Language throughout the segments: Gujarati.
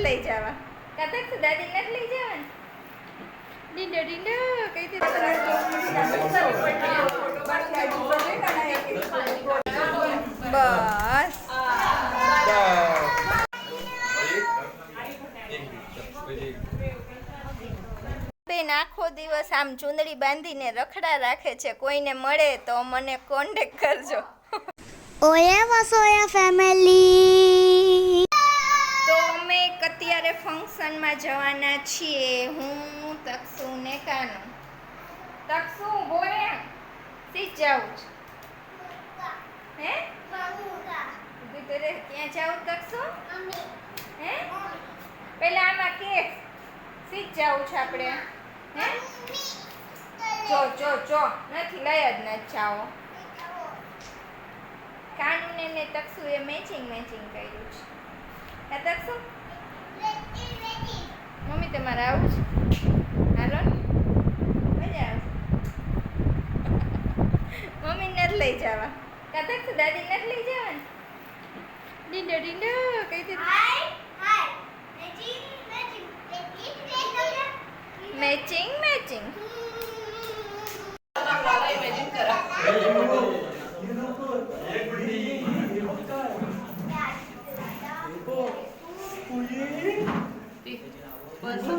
નથી લઈ જવા. કથક તો દાદી નથી લઈ જવા ડીંડો ડીંડો કઈ તે બસ. બેન આખો દિવસ આમ ચૂંદડી બાંધીને રખડા રાખે છે. કોઈને મળે તો મને કોન્ટેક કરજો. ઓયા વસોયા ફેમિલી અત્યારે ફંક્શનમાં જવાના છીએ. હું તક્ષુ ને કાનુ તકસુ બોલે સી જાઉં છું. હે? ઊભી તો રે ક્યાં જાઉં તક્ષુ? હે? પેલા આમાં કે? સી જાઉં છે આપણે. હે? જો જો જો. નથી, લઈ જ નથી જાઓ. કાનુને ને તક્ષુએ મેચિંગ મેચિંગ કર્યું છે. હે તકસુ મમ્મી તમારે આવું છે હાલો ને મજા આવશે મમ્મી નથી લઈ જવા કથક તો દાદી નથી લઈ જવા ને ડીંડો ડીંડો કઈ તે મેચિંગ મેચિંગ આ બાજુ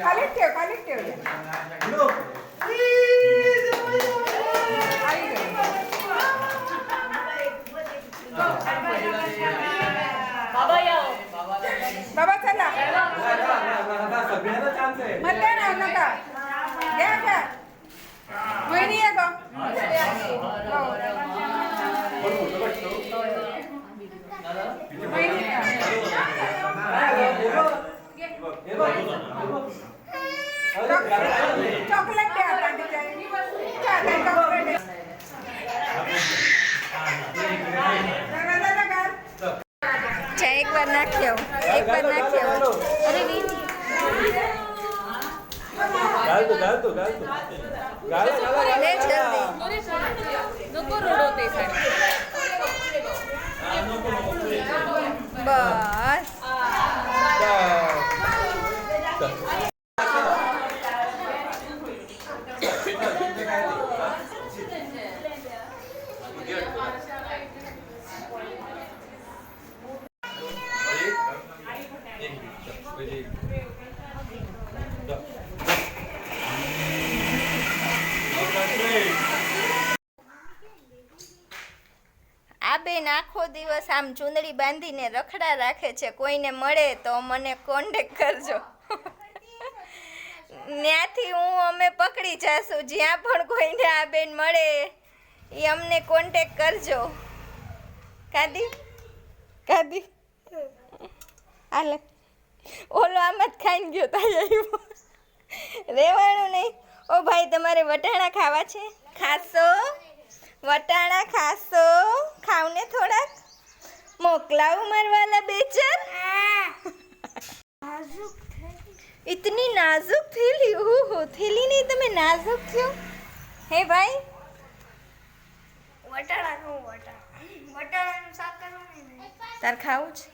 खालीच ठेव चला म्हणते ना नका घ्या घ्या महिनी आहे ચોકલેટ દે આપણા ટીચર ચોકલેટ. ચા એક વાર નાખ્યો. એક વાર નાખ્યો. અરે વી. ગાલ તો ગાલ તો ગાલ તો. ગાલ ગાલ ગાલ ગાલ. ગાલ ગાલ ગાલ ગાલ ગાલ આ બેન આખો દિવસ આમ ચૂંદડી બાંધીને રખડા રાખે છે. કોઈને મળે તો મને કોન્ટેક કરજો. ત્યાંથી હું અમે પકડી જાશું. જ્યાં પણ કોઈને આ બેન મળે એ અમને કોન્ટેક કરજો. કાદી? કાદી? હાલે. ઓલો આમ જ ખાઈને ગયો તા આવ્યો. રહેવાનું નહીં. ઓ ભાઈ, તમારે વટાણા ખાવા છે? ખાશો? વટાણા ખાશો? ખાવને થોડાક? મોકલાવું મારવાલા બેચર ઇતની નાજુક થેલી? ઓહો થેલી નહીં તમે નાજુક થયો હે ભાઈ? વટાણાનું વટાણા વટાણાનું શાક કરવાનું તાર ખાવું છે?